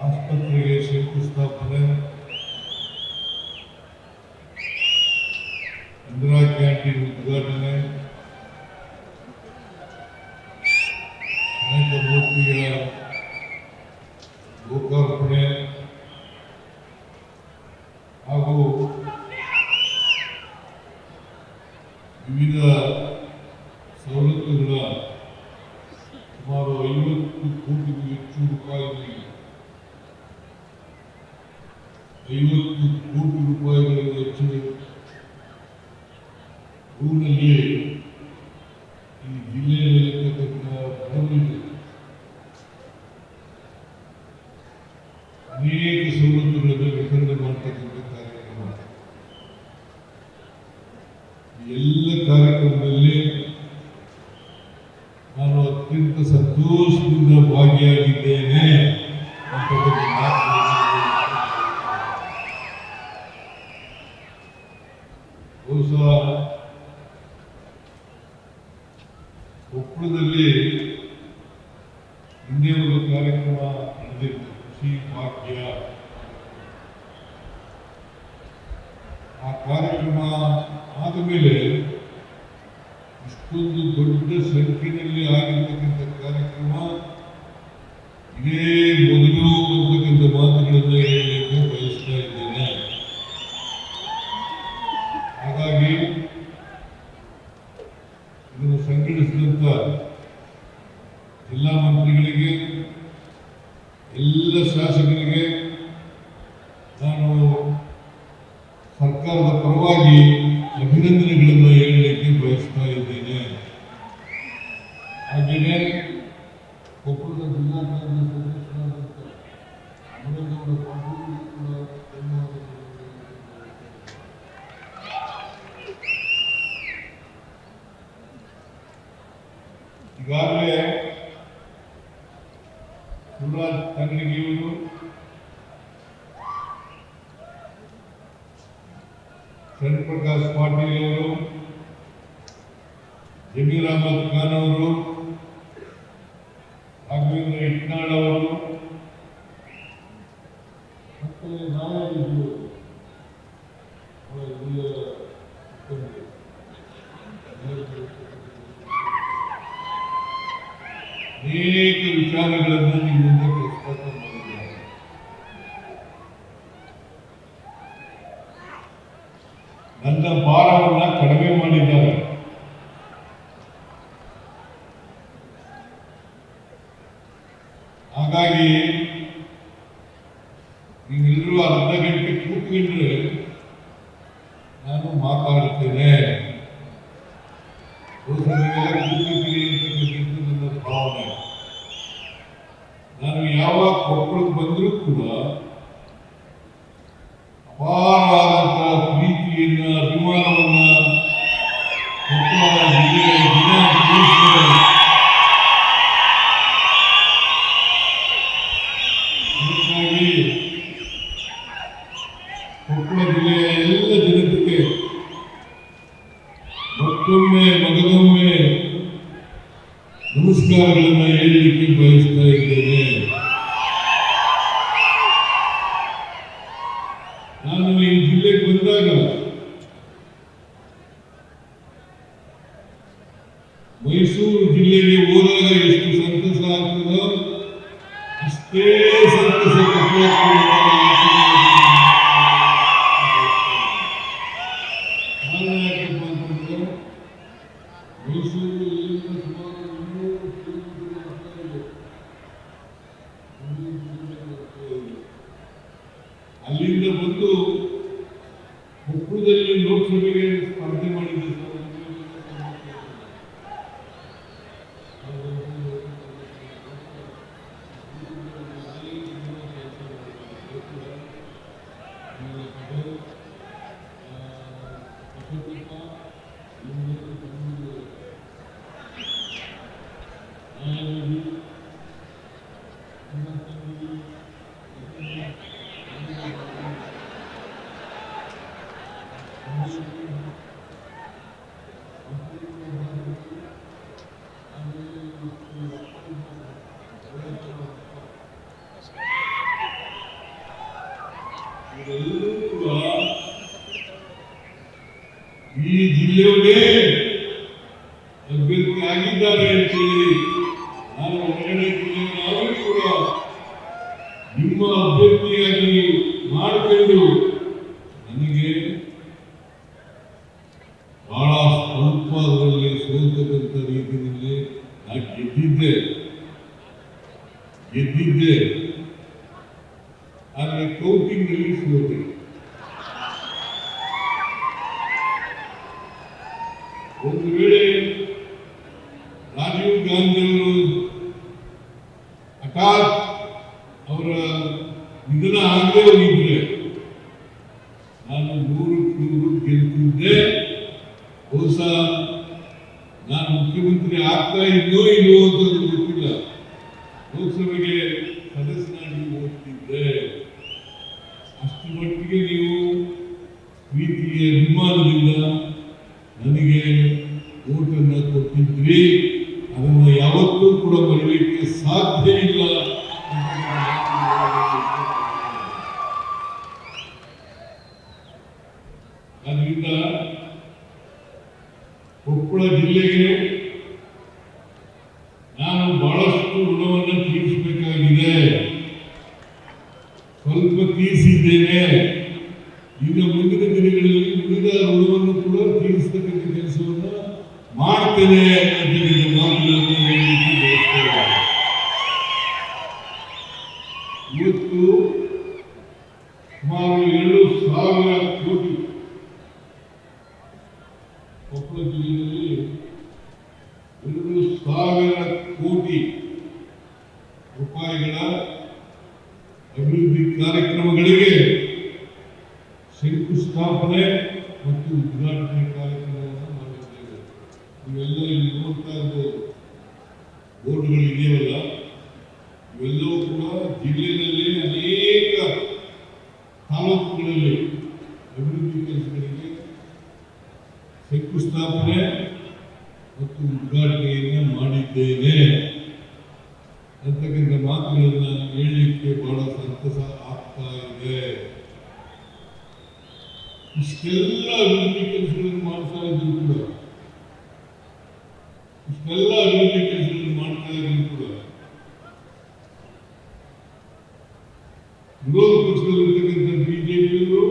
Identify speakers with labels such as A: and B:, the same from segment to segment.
A: ಆಸ್ಪತ್ರೆಗೆ ಶಂಕುಸ್ಥಾಪನೆ ಇಂದಿರಾ ಕ್ಯಾಂಟೀನ್ ಉದ್ಘಾಟನೆ. ಅನೇಕ ಮೂರ್ತಿಗಳ ಲೋಕಾರ್ಪಣೆ. ಹಾಗೂ ವಿವಿಧ ಐವತ್ತು ಕೋಟಿ ರೂಪಾಯಿಗಳಿಗೆ ಹೆಚ್ಚು ಊರಿನಲ್ಲಿ ಈ ಜಿಲ್ಲೆಯಲ್ಲಿ ಬಡವರಿಗೆ ಅನೇಕ ಸವಲತ್ತುಗಳನ್ನು ವಿತರಣೆ ಮಾಡ್ತಕ್ಕಂಥ ಕಾರ್ಯಕ್ರಮ ಈ ಎಲ್ಲ ಕಾರ್ಯಕ್ರಮದಲ್ಲಿ ನಾನು ಅತ್ಯಂತ ಸಂತೋಷದಿಂದ ಭಾಗಿಯಾಗಿದ್ದೇನೆ ಅಂತಕ್ಕಂಥ ಮಾತನ್ನು ಬಹುಶಃ ಕೊಪ್ಪಳದಲ್ಲಿ ಹಿಂದೆ ಒಂದು ಕಾರ್ಯಕ್ರಮ ನಡೆದಿತ್ತು, ಕೃಷಿ ಭಾಗ್ಯ ಆ ಕಾರ್ಯಕ್ರಮ ಆದ ಮೇಲೆ ಇಷ್ಟೊಂದು ದೊಡ್ಡ ಸಂಖ್ಯೆಯಲ್ಲಿ ಆಗಿರ್ತಕ್ಕಂಥ ಕಾರ್ಯಕ್ರಮ ಇದೇ ಮೊದಲು ಅಂತಕ್ಕಂಥ ಮಾತುಗಳನ್ನು ಹೇಳಲಿಕ್ಕೆ ಬಯಸ್ತಾ ಇದ್ದೇನೆ ಹಾಗಾಗಿ ಇದನ್ನು ಸಂಘಟಿಸಿದಂಥ ಜಿಲ್ಲಾ ಮಂತ್ರಿಗಳಿಗೆ ಎಲ್ಲ ಶಾಸಕರಿಗೆ ನಾನು ಸರ್ಕಾರದ ಪರವಾಗಿ ಅಭಿನಂದನೆಗಳನ್ನು ಹೇಳಲಿಕ್ಕೆ ಬಯಸ್ತಾ ಇದ್ದೇನೆ. ಹಾಗೆಯೇ ಕೊಪ್ಪಳದ ಜಿಲ್ಲಾ ಕಾಂಗ್ರೆಸ್ ಅಧ್ಯಕ್ಷರಾದಂಥ ಈಗಾಗಲೇ ತಂಗಡಿಗೆಯವರು ಶರಣ್ ಪ್ರಕಾಶ್ ಪಾಟೀಲ್ ಅವರು, ಜಮೀರ್ ಅಹಮದ್ ಖಾನ್ ಅವರು, ರಾಘವೇಂದ್ರ ಇಟ್ನಾಳ್ ಅವರು ಮತ್ತೆ ನಾರಾಯಣ ಅನೇಕ ವಿಚಾರಗಳನ್ನು ನಿಮ್ಮ ಹಾಗಾಗಿ ನೀವೆಲ್ಲರೂ ಅರ್ಧ ಗಂಟೆ ಕೂತ್ಕೊಂಡ್ರೆ ನಾನು ಮಾತಾಡುತ್ತೇನೆ. ನನ್ನ ಭಾವನೆ. ನಾನು ಯಾವಾಗ ಕೊಪ್ಪಳಕ್ಕೆ ಬಂದರೂ ಕೂಡ ಅಪಾರವಾದಂತಹ ಪ್ರೀತಿಯನ್ನ, ಅಭಿಮಾನವನ್ನ ಕೊಪ್ಪಳ ಜಿಲ್ಲೆಯ ಮತ್ತೊಮ್ಮೆ ಮಗದೊಮ್ಮೆ ನಮಸ್ಕಾರಗಳನ್ನು ಹೇಳಲಿಕ್ಕೆ ಬಯಸ್ತಾ ಇದ್ದೇನೆ ನಾನು ಈ ಜಿಲ್ಲೆಗೆ ಬಂದಾಗ ಮೈಸೂರು ಜಿಲ್ಲೆಗೆ ಹೋದಾಗ ಎಷ್ಟು ಸಂತಸ ಆಗ್ತದೋ ಅಷ್ಟೇ ಸಂತಸ ಕೊಪ್ಪಳದಲ್ಲಿ ಲೋಕಸಭೆಗೆ ಸ್ಪರ್ಧೆ ಮಾಡಿದ್ದೆ ಈ ಜಿಲ್ಲೆಯವರೇ ಅಭ್ಯರ್ಥಿ ಆಗಿದ್ದಾರೆ ಅಂತ ಹೇಳಿ ನಾನು ಒಳಗಡೆ ಜಿಲ್ಲೆಯವರಾದರೂ ಕೂಡ ನಿಮ್ಮ ಅಭ್ಯರ್ಥಿಯಾಗಿ ಮಾಡಿಕೊಂಡು ನನಗೆ ಬಹಳ ಸ್ವಲ್ಪ ಸೋತಕ್ಕಂಥ ರೀತಿಯಲ್ಲಿ ನಾನು ಗೆದ್ದಿದ್ದೆ. ಗೆದ್ದಿದ್ದೆ. ಆದರೆ ಕೌಟಿಂಗ್ನಲ್ಲಿ ಸೋತೆ ನಾನು ನೂರಕ್ಕೆ ನೂರು ಗೆಲ್ತಿದ್ದೆ ಬಹುಶಃ ನಾನು ಮುಖ್ಯಮಂತ್ರಿ ಆಗ್ತಾ ಇದ್ದೋ ಇಲ್ಲೋ ಅಂತ ಗೊತ್ತಿಲ್ಲ ಲೋಕಸಭೆಗೆ ಸದಸ್ಯನಾಗಿ ಓದ್ತಿದ್ದೆ. ಅಷ್ಟು ಮಟ್ಟಿಗೆ ನೀವು ಪ್ರೀತಿಗೆ ಅಭಿಮಾನದಿಂದ ನನಗೆ ಓಟನ್ನು ಕೊಟ್ಟಿದ್ರಿ. ಅದನ್ನು ಯಾವತ್ತೂ ಕೂಡ ಬರಲಿಕ್ಕೆ ಸಾಧ್ಯ ಇಲ್ಲ ಅಂತ ನಾನು ಅದರಿಂದ ಕೊಪ್ಪಳ ಜಿಲ್ಲೆಗೆ ನಾನು ಬಹಳಷ್ಟು ಋಣವನ್ನು ತೀರಿಸಬೇಕಾಗಿದೆ. ಸ್ವಲ್ಪ ತೀರಿಸಿದ್ದೇನೆ. ಇನ್ನು ಮುಂದಿನ ದಿನಗಳಲ್ಲಿ ಉಳಿದ ಋಣವನ್ನು ಕೂಡ ತೀರಿಸತಕ್ಕಂಥ ಕೆಲಸವನ್ನು ಮಾಡ್ತೇನೆ ಅಂತ ಮಾತುಗಳನ್ನು ಹೇಳಲಿಕ್ಕೆ ಬಯಸ್ತೇನೆ. ಇವತ್ತು ಸುಮಾರು ಎರಡು ಸಾವಿರ ಕೋಟಿ ಕೊಪ್ಪಳ ಜಿಲ್ಲೆಯಲ್ಲಿ ಎರಡು ಸಾವಿರ ಕೋಟಿ ರೂಪಾಯಿಗಳ ಅಭಿವೃದ್ಧಿ ಕಾರ್ಯಕ್ರಮಗಳಿಗೆ ಶಂಕುಸ್ಥಾಪನೆ ಮತ್ತು ಉದ್ಘಾಟನೆ ಕಾರ್ಯಕ್ರಮವನ್ನು ಮಾಡಿದ್ದೇವೆ. ಇವೆಲ್ಲ ಇಲ್ಲಿ ನೋಡ್ತಾ ಇರ್ಬೋದು. ಬೋರ್ಡ್ಗಳು ಇದೆಯಲ್ಲ? ಇವೆಲ್ಲವೂ ಕೂಡ ಜಿಲ್ಲೆಯಲ್ಲಿ ಅನೇಕ ತಾಲೂಕುಗಳಲ್ಲಿ ಅಭಿವೃದ್ಧಿ ಕೆಲಸಗಳಿಗೆ ಶಂಕುಸ್ಥಾಪನೆ ಮತ್ತು ಉದ್ಘಾಟನೆಯನ್ನು ಮಾಡಿದ್ದೇನೆ ಅಂತಕ್ಕಂಥ ಮಾತುಗಳನ್ನ ಹೇಳಲಿಕ್ಕೆ ಬಹಳ ಸಂತಸ ಆಗ್ತಾ ಇದೆ. ಇಷ್ಟೆಲ್ಲ ಅಭಿವೃದ್ಧಿ ಕೆಲಸಗಳನ್ನು ಮಾಡ್ತಾ ಇದ್ರು ಕೂಡ ಇಷ್ಟೆಲ್ಲ ಅಭಿವೃದ್ಧಿ ಕೆಲಸಗಳನ್ನು ಮಾಡ್ತಾ ಇದ್ರು ಕೂಡ ವಿರೋಧ ಪಕ್ಷದಲ್ಲಿರ್ತಕ್ಕಂಥ ಬಿಜೆಪಿಯವರು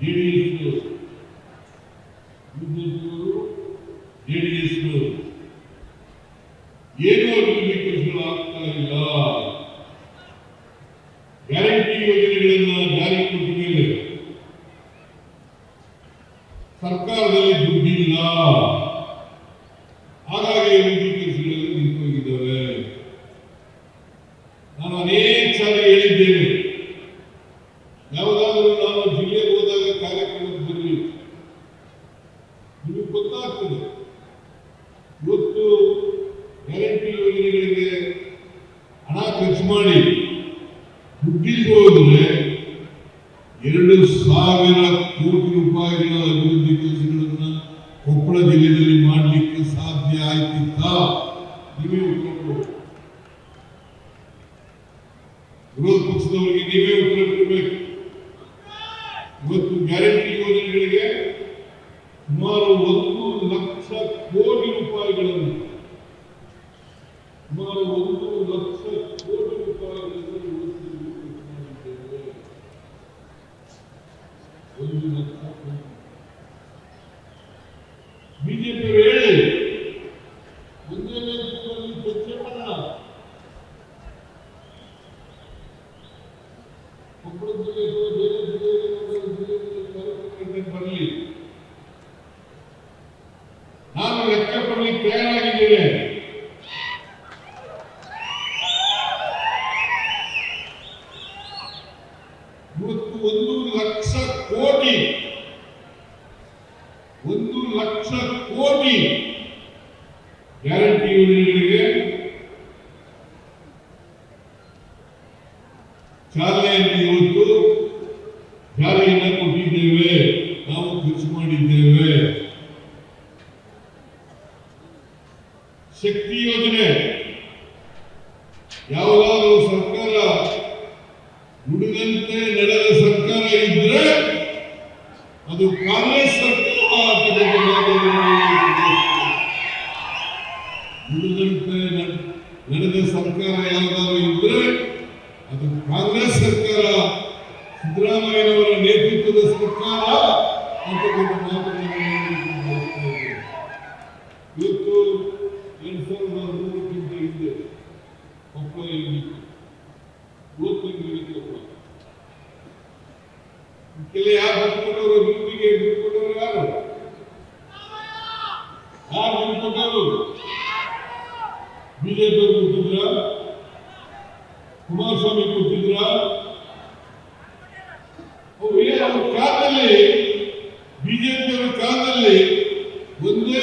A: ಜೆಡಿಎಸ್ ಬಿಜೆಪಿಯವರು ಜೆಡಿಎಸ್ನವರು ಏನೂ ಅಭಿವೃದ್ಧಿ ಕೆಲಸಗಳು ಆಗ್ತಾ ಇಲ್ಲ ಗ್ಯಾರಂಟಿ ಯೋಜನೆಗಳನ್ನ ಜಾರಿ ಕೊಟ್ಟ ಮೇಲೆ ಸರ್ಕಾರದಲ್ಲಿ ದುಡ್ಡಿಲ್ಲ ಹಾಗಾಗಿ ಅಭಿವೃದ್ಧಿ ಕೆಲಸಗಳಲ್ಲಿ ನಿಂತೋಗಿದ್ದಾವೆ ನಾನು ಅನೇಕ ಸಾರಿ ಹೇಳಿದ್ದೇನೆ ಯಾವುದಾದ್ರೂ ನಾನು ಜಿಲ್ಲೆಗೆ ಹೋದಾಗ ಕಾರ್ಯಕ್ರಮಕ್ಕೆ ಬರಲಿ ನಿಮಗೆ ಗೊತ್ತಾಗ್ತದೆ ಇವತ್ತು ಗ್ಯಾರಂಟಿ ಯೋಜನೆಗಳಿಗೆ ಹಣ ಖರ್ಚು ಮಾಡಿ ದುಡ್ಡಿದ್ದು ಹೋದ್ರೆ ಎರಡು ಸಾವಿರ ಕೋಟಿ ರೂಪಾಯಿಗಳ ಅಭಿವೃದ್ಧಿ ಕೆಲಸಗಳನ್ನ ಕೊಪ್ಪಳ ಜಿಲ್ಲೆಯಲ್ಲಿ ಮಾಡಲಿಕ್ಕೆ ಸಾಧ್ಯ ಆಯ್ತಿತ್ತ ನೀವೇ ಉತ್ತರ ಕೊಡಬೇಕು ವಿರೋಧ ಪಕ್ಷದವರಿಗೆ ನೀವೇ ಉತ್ತರ ಕೊಡಬೇಕು ಇವತ್ತು ಗ್ಯಾರಂಟಿ ಯೋಜನೆಗಳಿಗೆ ಸುಮಾರು ಒಂದು ಲಕ್ಷ ಕೋಟಿ ರೂಪಾಯಿಗಳನ್ನು ಸುಮಾರು ಒಂದು ಲಕ್ಷ ಕೋಟಿ ರೂಪಾಯಿಗಳನ್ನು ಇವತ್ತು ಖರ್ಚು ಮಾಡಿದ್ದೇವೆ ಒಂದು ಲಕ್ಷ ಕೋಟಿ ಬಿಜೆಪಿ ಹೇಳಿ ಒಂದೇ ವೇದಿಕೆಯಲ್ಲಿ ಚರ್ಚೆ ಮಾಡೋಣ ಕೊಪ್ಪಳ ಜಿಲ್ಲೆ ಅಥವಾ ಬೇರೆ ಜಿಲ್ಲೆಯಲ್ಲಿ ಜಿಲ್ಲೆಯಲ್ಲಿ ಕಾರ್ಯಕ್ರಮಕ್ಕೆ ಬರಲಿ ನಾನು ತಯಾರಾಗಿದ್ದೇವೆ ಇವತ್ತು ಒಂದು ಲಕ್ಷ ಕೋಟಿ ಒಂದು ಲಕ್ಷ ಕೋಟಿ ಗ್ಯಾರಂಟಿ ಯೋಜನೆಗಳಿಗೆ ಚಾಲನೆಯನ್ನು ಇವತ್ತು ಕೆಲ ಯಾರು ಬಿಟ್ಕೊಟ್ಟವರು ಅಭಿವೃದ್ಧಿಗೆ ಬಿಟ್ಕೊಟ್ಟವರು ಯಾರು? ಯಾರು ಬಿಜೆಪಿ ಬಿಜೆಪಿ ಕೊಟ್ಟಿದ್ರ? ಕುಮಾರಸ್ವಾಮಿ ಕೊಟ್ಟಿದ್ರ? ಅವ್ರು ಕಾಲದಲ್ಲಿ ಬಿಜೆಪಿ ಅವರು ಕಾಲದಲ್ಲಿ ಒಂದೇ